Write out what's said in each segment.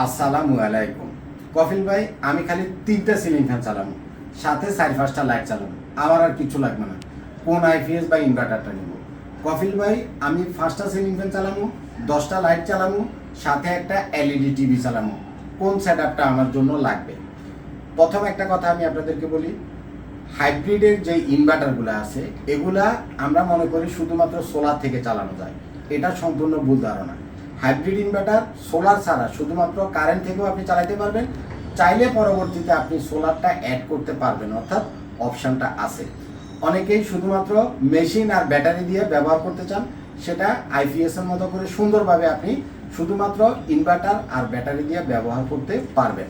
আসসালামু আলাইকুম। কফিল ভাই, আমি খালি তিনটা সিলিং ফ্যান চালাবো, সাথে চার পাঁচটা লাইট চালাবো, আমার আর কিছু লাগবে না। কোন আইপিএস বা ইনভার্টারটা নিব? কফিল ভাই, আমি পাঁচটা সিলিং ফ্যান চালাবো, দশটা লাইট চালাবো, সাথে একটা এলইডি টিভি চালাবো। কোন সেট আমার জন্য লাগবে? প্রথম একটা কথা আমি আপনাদেরকে বলি হাইব্রিডের যে ইনভার্টারগুলো আছে, এগুলা আমরা মনে করি শুধুমাত্র সোলার থেকে চালানো যায়। এটা সম্পূর্ণ ভুল ধারণা। হাইব্রিড ইনভার্টার, সোলার ছাড়া। শুধুমাত্র কারেন্ট থেকেও আপনি চালাতে পারবেন, চাইলে পরবর্তীতে আপনি সোলারটা অ্যাড করতে পারবেন, অর্থাৎ অপশানটা আছে। অনেকেই শুধুমাত্র মেশিন আর ব্যাটারি দিয়ে ব্যবহার করতে চান, সেটা আইপিএস এর মতো করে সুন্দরভাবে আপনি শুধুমাত্র ইনভার্টার আর ব্যাটারি দিয়ে ব্যবহার করতে পারবেন।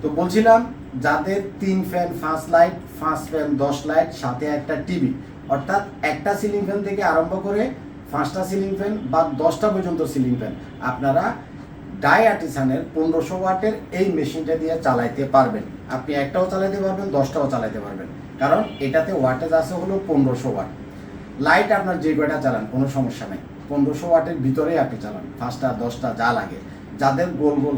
তো বলছিলাম, যাদের তিন ফ্যান পাঁচ লাইট পাঁচ ফ্যান দশ লাইট সাথে একটা টিভি অর্থাৎ একটা সিলিং ফ্যান থেকে আরম্ভ করে পাঁচটা সিলিং ফ্যান বা দশটা পর্যন্ত সিলিং ফ্যান আপনারা ডাই আর্টিসানের পনেরোশো ওয়াটের এই মেশিনটা দিয়ে চালাইতে পারবেন। আপনি একটাও চালাইতে পারবেন, দশটাও চালাইতে পারবেন। কারণ এটাতে ওয়াটেজ আছে হলো পনেরোশো ওয়াট। লাইট আপনার যে কয়টা চালান, কোনো সমস্যা নেই। পনেরোশো ওয়াটের ভিতরেই আপনি চালান, পাঁচটা, দশটা, যা লাগে। যাদের গোল গোল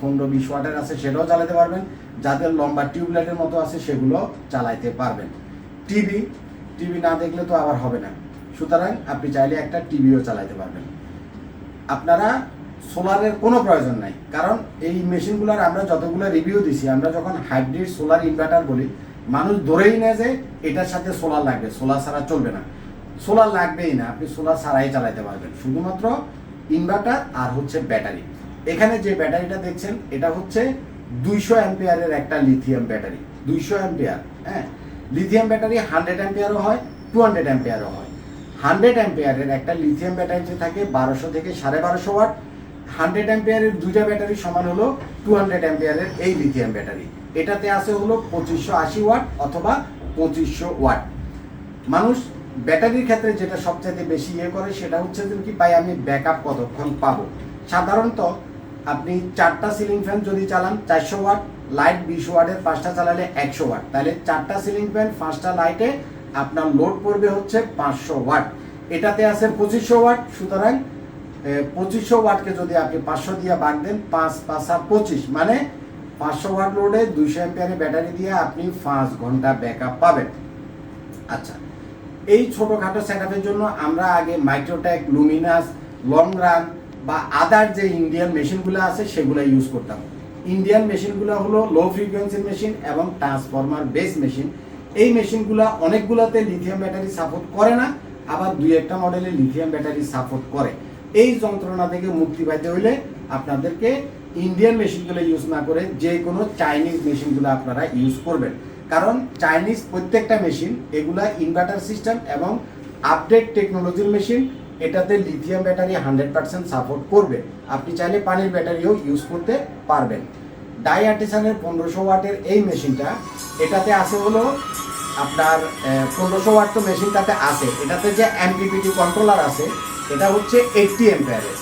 পনেরো, বিশ ওয়াটের আছে সেটাও চালাতে পারবেন। যাদের লম্বা টিউবলাইটের মতো আছে সেগুলো চালাইতে পারবেন। টিভি টিভি না দেখলে তো আবার হবে না। সুতরাং আপনি চাইলে একটা টিভিও চালাতে পারবেন। আপনারা সোলারের কোনো প্রয়োজন নাই, কারণ এই মেশিনগুলোর আমরা যতগুলো রিভিউ দিছি, আমরা যখন হাইব্রিড সোলার ইনভার্টার বলি, মানুষ ধরেই নেয় যে এটার সাথে সোলার লাগবে সোলার ছাড়া চলবে না। সোলার লাগবেই না, আপনি সোলার ছাড়াই চালাতে পারবেন। শুধুমাত্র ইনভার্টার আর হচ্ছে ব্যাটারি এখানে যে ব্যাটারিটা দেখছেন, এটা হচ্ছে দুইশো অ্যাম্পিয়ারের একটা লিথিয়াম ব্যাটারি দুইশো অ্যাম্পিয়ার হ্যাঁ? লিথিয়াম ব্যাটারি হান্ড্রেড অ্যাম্পিয়ারও হয় টু হান্ড্রেড অ্যাম্পিয়ারও হয়। হান্ড্রেড অ্যাম্পিয়ারের একটা লিথিয়াম ব্যাটারিতে থাকে বারোশো থেকে সাড়ে বারোশো ওয়াট, হান্ড্রেড অ্যাম্পিয়ারের দুইটা ব্যাটারি সমান হলো টু হান্ড্রেড অ্যাম্পিয়ারের এই লিথিয়াম ব্যাটারি এটাতে আছে হলো পঁচিশশো আশি ওয়াট অথবা পঁচিশশো ওয়াট। মানুষ ব্যাটারির ক্ষেত্রে যেটা সবচাইতে বেশি ইয়ে করে সেটা হচ্ছে যে কি, ভাই, আমি ব্যাকআপ কতক্ষণ পাবো? সাধারণত আপনি চারটা সিলিং ফ্যান যদি চালান, চারশো ওয়াট লাইট বিশ ওয়াটের পাঁচটা চালালে একশো ওয়াট। তাহলে চারটা সিলিং ফ্যান পাঁচটা লাইটে আপনার লোড পড়বে হচ্ছে পাঁচশো ওয়াট এটাতে আছে পঁচিশশো ওয়াট সুতরাং পঁচিশশো ওয়াটকে যদি আপনি পাঁচশো দিয়ে বাদ দেন, পাঁচ পাঁচ আর পঁচিশ মানে পাঁচশো ওয়াট লোডে দুইশো এম্পিয়ারের ব্যাটারি দিয়ে আপনি পাঁচ ঘণ্টা ব্যাকআপ পাবেন। আচ্ছা এই ছোটোখাটো সেট জন্য আমরা আগে মাইক্রোটেক লুমিনাস লং রান বা আদার যে ইন্ডিয়ান মেশিনগুলো আছে, সেগুলো ইউজ করতাম। ইন্ডিয়ান মেশিনগুলো হলো লো ফ্রিকোয়েন্সি মেশিন এবং ট্রান্সফরমার বেস মেশিন এই মেশিনগুলো অনেকগুলোতে লিথিয়াম ব্যাটারি সাপোর্ট করে না, আবার দুই একটা মডেলে লিথিয়াম ব্যাটারি সাপোর্ট করে। এই যন্ত্রণা থেকে মুক্তি পাইতে হইলে আপনাদেরকে ইন্ডিয়ান মেশিনগুলো ইউজ না করে যে কোনো চাইনিজ মেশিনগুলো আপনারা ইউজ করবেন। কারণ চাইনিজ প্রত্যেকটা মেশিন, এগুলা ইনভার্টার সিস্টেম এবং আপডেট টেকনোলজির মেশিন, এটাতে lithium battery hundred percent support করবে। আপনি চাইলে পানির ব্যাটারিও ইউজ করতে পারবেন। ডাই আর্টিসানের পনেরোশো ওয়াটের এই মেশিনটা, এটাতে আছে হলো আপনার পনেরোশো ওয়াট তো মেশিনটাতে আছে। এটাতে যে এমপিপিটি কন্ট্রোলার আছে, এটা হচ্ছে এইটটি এম্পায়ারের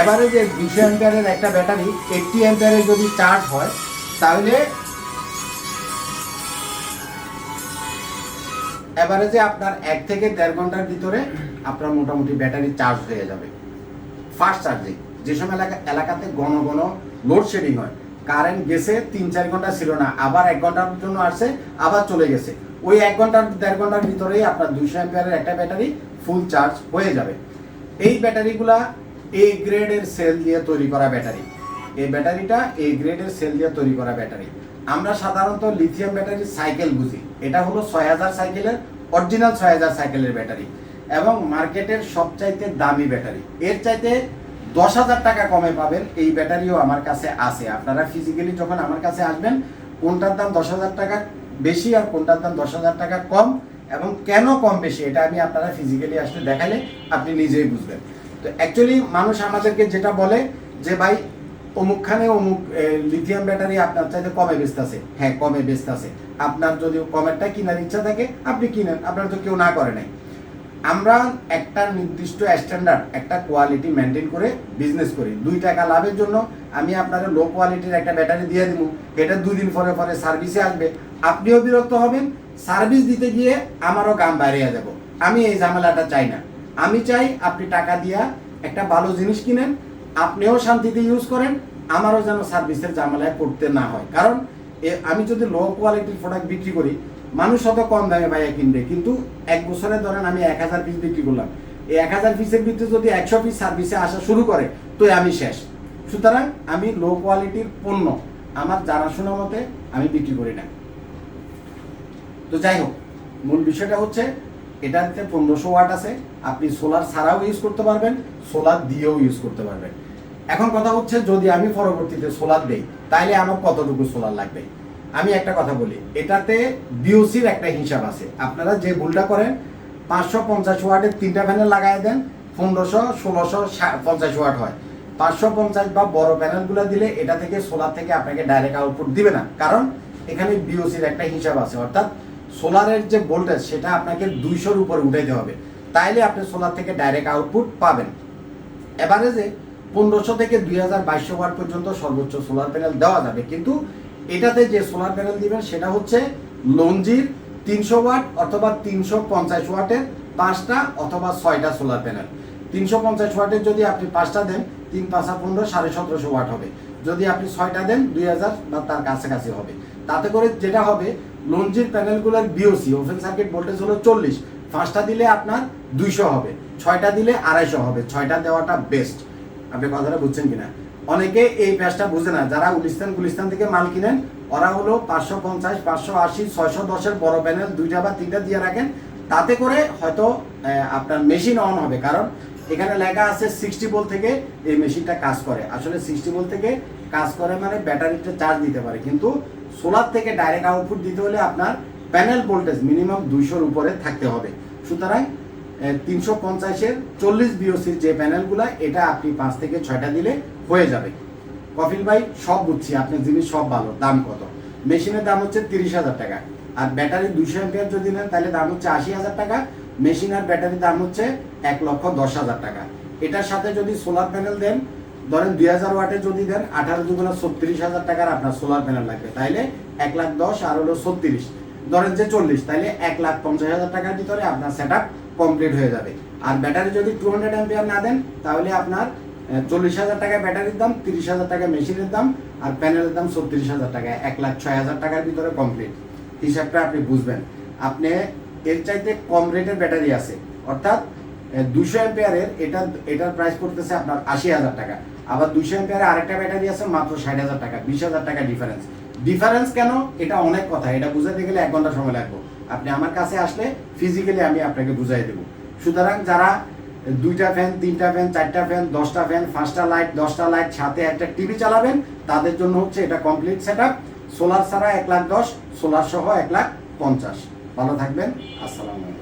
এবারে যে দুশো এম্পায়ারের একটা ব্যাটারি এইটটি এম্পায়ারে যদি চার্জ হয়, তাহলে এবারে যে আপনার এক থেকে দেড় ঘণ্টার ভিতরে আপনার মোটামুটি ব্যাটারি চার্জ হয়ে যাবে। ফাস্ট চার্জিং যেসব এলাকা এলাকাতে ঘন ঘন লোডশেডিং হয় কারেন্ট গেছে, তিন চার ঘণ্টা ছিল না, আবার এক ঘণ্টার জন্য আসছে, আবার চলে গেছে। ওই এক ঘণ্টার দেড় ঘণ্টার ভিতরেই আপনার দুইশো অ্যাম্পিয়ারের একটা ব্যাটারি ফুল চার্জ হয়ে যাবে। এই ব্যাটারিগুলা এ গ্রেডের সেল দিয়ে তৈরি করা ব্যাটারি। এই ব্যাটারিটা এ গ্রেডের সেল দিয়ে তৈরি করা ব্যাটারি। আমরা সাধারণত লিথিয়াম ব্যাটারি সাইকেল বুঝি। এটা হলো ছয় হাজার সাইকেলের অরিজিনাল ছয় হাজার সাইকেলের ব্যাটারি। এবং মার্কেটের সবচাইতে দামি ব্যাটারি। এর চাইতে দশ হাজার টাকা কমে পাবেন, এই ব্যাটারিও আমার কাছে আছে। আপনারা ফিজিক্যালি যখন আমার কাছে আসবেন, কোনটার দাম দশ হাজার টাকা বেশি আর কোনটার দাম দশ হাজার টাকা কম এবং কেন কম বেশি, এটা আমি আপনারা ফিজিক্যালি আসলে দেখালে আপনি নিজেই বুঝবেন। তো অ্যাকচুয়ালি মানুষ আমাদেরকে যেটা বলে যে, ভাই, অমুকখানে অমুক লিথিয়াম ব্যাটারি আপনার চাইতে কমে বেচতেছে হ্যাঁ কমে বেচতেছে আপনার যদি কমেরটা কেনার ইচ্ছা থাকে, আপনি কিনেন। আপনার তো কেউ না করে নাই। আমরা একটা নির্দিষ্ট স্ট্যান্ডার্ড একটা কোয়ালিটি মেনটেন করে বিজনেস করি। দুই টাকা লাভের জন্য আমি আপনার লো কোয়ালিটির একটা ব্যাটারি দিয়ে দিব। এটা দুই দিন পরে পরে সার্ভিসে আসবে। আপনিও বিরক্ত হবেন। সার্ভিস দিতে গিয়ে আমারও গাম বাইরে যাব। আমি এই ঝামেলাটা চাই না। আমি চাই আপনি টাকা দিয়া একটা ভালো জিনিস কিনেন, আপনিও শান্তিতে ইউজ করেন, আমারও যেন সার্ভিসের ঝামেলায় পড়তে না হয়। কারণ আমি যদি লো কোয়ালিটির প্রোডাক্ট বিক্রি করি মানুষ অত কম দামে ভাইয়া কিনবে, কিন্তু এক বছরে ধরেন আমি এক হাজার পিস বিক্রি করলাম। এই এক হাজার পিসের ভিতরে যদি একশো পিস সার্ভিসে আসা শুরু করে, তো আমি শেষ। সুতরাং আমি লো কোয়ালিটির পণ্য আমার জানাশোনা মতে আমি বিক্রি করি না। তো যাই হোক, মূল বিষয়টা হচ্ছে এটাতে পনেরোশো ওয়াট আছে, আপনি সোলার ছাড়াও ইউজ করতে পারবেন সোলার দিয়েও ইউজ করতে পারবেন। এখন কথা হচ্ছে যদি আমি পরবর্তীতে সোলার দেই, তাইলে আমার কতটুকু সোলার লাগবে? আমি একটা কথা বলি, এটাতে বিওসির একটা হিসাব আছে। আপনারা যে ভুলটা করেন, পাঁচশো পঞ্চাশ ওয়াটের তিনটা প্যানেল লাগাই দেন, পনেরোশো, ষোলোশো পঞ্চাশ ওয়াট হয়। পাঁচশো পঞ্চাশ বা বড় প্যানেলগুলো দিলে এটা থেকে সোলার থেকে আপনাকে ডাইরেক্ট আউটপুট দিবে না। কারণ এখানে বিওসির একটা হিসাব আছে। অর্থাৎ সোলারের যে ভোল্টেজ সেটা আপনাকে দুইশোর উপরে উঠাইতে হবে। তাইলে আপনি সোলার থেকে ডাইরেক্ট আউটপুট পাবেন। এভারেজে পনেরোশো থেকে দুই হাজার বাইশশো ওয়াট পর্যন্ত সর্বোচ্চ সোলার প্যানেল দেওয়া যাবে। কিন্তু এটাতে যে সোলার প্যানেল দিবেন, সেটা হচ্ছে লঞ্জির তিনশো ওয়াট অথবা তিনশো পঞ্চাশ ওয়াটের পাঁচটা অথবা ছয়টা সোলার প্যানেল তিনশো পঞ্চাশ ওয়াটের যদি আপনি পাঁচটা দেন, তিন, পাঁচা পনেরো, সাড়ে সতেরোশো ওয়াট হবে। যদি আপনি ছয়টা দেন, দুই হাজার বা তার কাছাকাছি হবে। তাতে করে যেটা হবে, লঞ্জির প্যানেলগুলোর বিওসি ওপেন সার্কিট ভোল্টেজ হলো চল্লিশ। পাঁচটা দিলে আপনার দুইশো হবে, ছয়টা দিলে আড়াইশো হবে। ছয়টা দেওয়াটা বেস্ট আপনি কথাটা বুঝছেন কিনা? অনেকে এই প্যাচটা বুঝে না। যারা গুলিস্তান গুলিস্তান থেকে মাল কিনেন, ওরা হলো পাঁচশো পঞ্চাশ, পাঁচশো আশি, ছয়শো দশের বড় প্যানেল দুইটা বা তিনটা দিয়ে রাখেন। তাতে করে হয়তো আপনার মেশিন অন হবে। কারণ এখানে লেখা আছে সিক্সটি ভোল্ট থেকে এই মেশিনটা কাজ করে। আসলে সিক্সটি ভোল্ট থেকে কাজ করে মানে ব্যাটারিটা চার্জ দিতে পারে। কিন্তু সোলার থেকে ডাইরেক্ট আউটপুট দিতে হলে আপনার প্যানেল ভোল্টেজ মিনিমাম দুইশোর উপরে থাকতে হবে। সুতরাং তিনশো পঞ্চাশের চল্লিশ বিওসির যে প্যানেলগুলো এটা আপনি পাঁচ থেকে ছয়টা দিলে হয়ে যাবে। কফিল ভাই, সব বুঝছি, আপনার জিনিস সব ভালো। দাম কত? মেশিনের দাম হচ্ছে তিরিশ হাজার টাকা। আর ব্যাটারি দুশো এমপিয়ার যদি নেন, তাহলে দাম হচ্ছে আশি হাজার টাকা। মেশিন আর ব্যাটারির দাম হচ্ছে এক লক্ষ দশ হাজার টাকা। এটার সাথে যদি সোলার প্যানেল দেন, ধরেন দুই হাজার ওয়াটে যদি দেন, আঠারো দুগুণা ছত্রিশ হাজার টাকার আপনার সোলার প্যানেল লাগবে। তাইলে এক লাখ দশ আর হলো ছত্রিশ। ধরেন যে চল্লিশ, তাইলে এক লাখ পঞ্চাশ হাজার টাকার ভিতরে আপনার সেট কমপ্লিট হয়ে যাবে। আর ব্যাটারি যদি টু হান্ড্রেড অ্যাম্পিয়ার না দেন, তাহলে আপনার চল্লিশ হাজার টাকা ব্যাটারির দাম, তিরিশ হাজার টাকা মেশিনের দাম, আর প্যানেলের দাম ছত্রিশ হাজার টাকা এক লাখ ছয় হাজার টাকার ভিতরে কমপ্লিট হিসাবটা আপনি বুঝবেন। আপনি এর চাইতে কম রেটের ব্যাটারি আছে। অর্থাৎ দুশো অ্যাম্পিয়ারের এটা, এটার প্রাইস পড়তেছে আপনার আশি হাজার টাকা। আবার দুশো অ্যাম্পিয়ারের আরেকটা ব্যাটারি আছে মাত্র ষাট হাজার টাকা, বিশ হাজার টাকা ডিফারেন্স ডিফারেন্স কেন? এটা অনেক কথা। এটা বুঝাতে গেলে এক ঘণ্টা সময় লাগবে। আপনি আমার কাছে আসলে ফিজিক্যালি আমি আপনাকে বুঝাই দেবো। সুতরাং যারা দুইটা ফ্যান তিনটা ফ্যান চারটা ফ্যান দশটা ফ্যান পাঁচটা লাইট দশটা লাইট সাথে একটা টিভি চালাবেন। তাদের জন্য হচ্ছে এটা কমপ্লিট সেট সোলার ছাড়া এক লাখ দশ সোলার সহ এক লাখ পঞ্চাশ। ভালো থাকবেন। আসসালামু